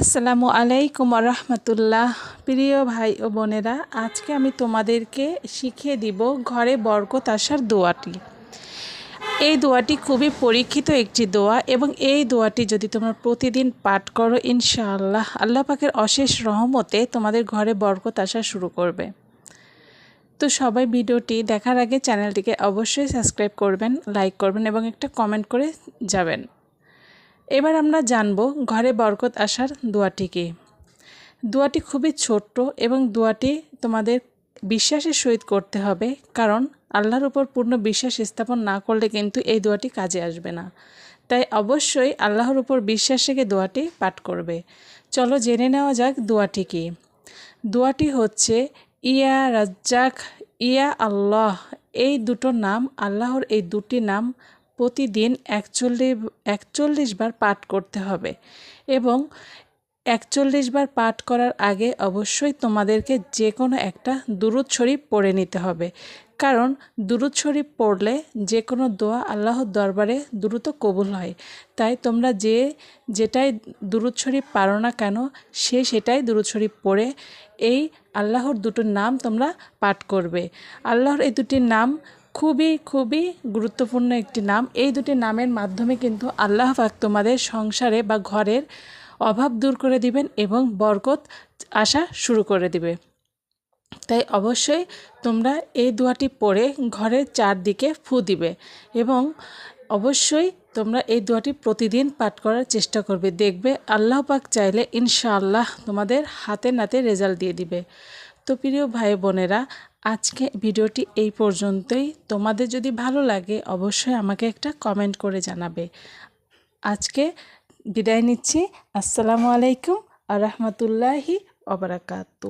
আসসালামু আলাইকুম রহমতুল্লাহ প্রিয় ভাই ও বোনেরা, আজকে আমি তোমাদেরকে শিখিয়ে দিব ঘরে বরকত আসার দোয়াটি। এই দোয়াটি খুবই পরীক্ষিত একটি দোয়া এবং এই দোয়াটি যদি তোমরা প্রতিদিন পাঠ করো, ইনশাআল্লাহ আল্লাহ পাকের অশেষ রহমতে তোমাদের ঘরে বরকত আসা শুরু করবে। তো সবাই ভিডিওটি দেখার আগে চ্যানেলটিকে অবশ্যই সাবস্ক্রাইব করবেন, লাইক করবেন এবং একটা কমেন্ট করে যাবেন। এবার আমরা জানব ঘরে বরকত আসার দোয়াটি কি দোয়াটি খুবই ছোট্ট এবং দোয়াটি তোমাদের বিশ্বাসের সহিত করতে হবে, কারণ আল্লাহর উপর পূর্ণ বিশ্বাস স্থাপন না করলে কিন্তু এই দোয়াটি কাজে আসবে না। তাই অবশ্যই আল্লাহর উপর বিশ্বাস রেখে দোয়াটি পাঠ করবে। চলো জেনে নেওয়া যাক দোয়াটি কি দোয়াটি হচ্ছে, ইয়া রাজ্জাক, ইয়া আল্লাহ। এই দুটো নাম, আল্লাহর এই দুটি নাম প্রতিদিন একচল্লিশ একচল্লিশ বার পাঠ করতে হবে এবং একচল্লিশ বার পাঠ করার আগে অবশ্যই তোমাদেরকে যে কোনো একটা দুরুদ শরীফ পড়ে নিতে হবে। কারণ দুরুদ শরীফ পড়লে যে কোনো দোয়া আল্লাহর দরবারে দ্রুত কবুল হয়। তাই তোমরা যে, যেটাই দুরুদ শরীফ পারো না কেন, সে সেটাই দুরুদ শরীফ পড়ে এই আল্লাহর দুটো নাম তোমরা পাঠ করবে। আল্লাহর এই দুটির নাম খুবই খুবই গুরুত্বপূর্ণ একটি নাম। এই দুটি নামের মাধ্যমে কিন্তু আল্লাহ পাক তোমাদের সংসারে বা ঘরের অভাব দূর করে দিবেন এবং বরকত আসা শুরু করে দিবে। তাই অবশ্যই তোমরা এই দোয়াটি পড়ে ঘরের চারদিকে ফু দিবে এবং অবশ্যই তোমরা এই দোয়াটি প্রতিদিন পাঠ করার চেষ্টা করবে। দেখবে আল্লাহ পাক চাইলে ইনশাআল্লাহ তোমাদের হাতে নাতে রেজাল্ট দিয়ে দিবে। তো প্রিয় ভাই বোনেরা আজকে ভিডিওটি এই পর্যন্তই। তোমাদের যদি ভালো লাগে, অবশ্যই আমাকে একটা কমেন্ট করে জানাবে। আজকে বিদায় নিচ্ছি। আসসালামু আলাইকুম আর রহমতুল্লাহি অবরাকাতু।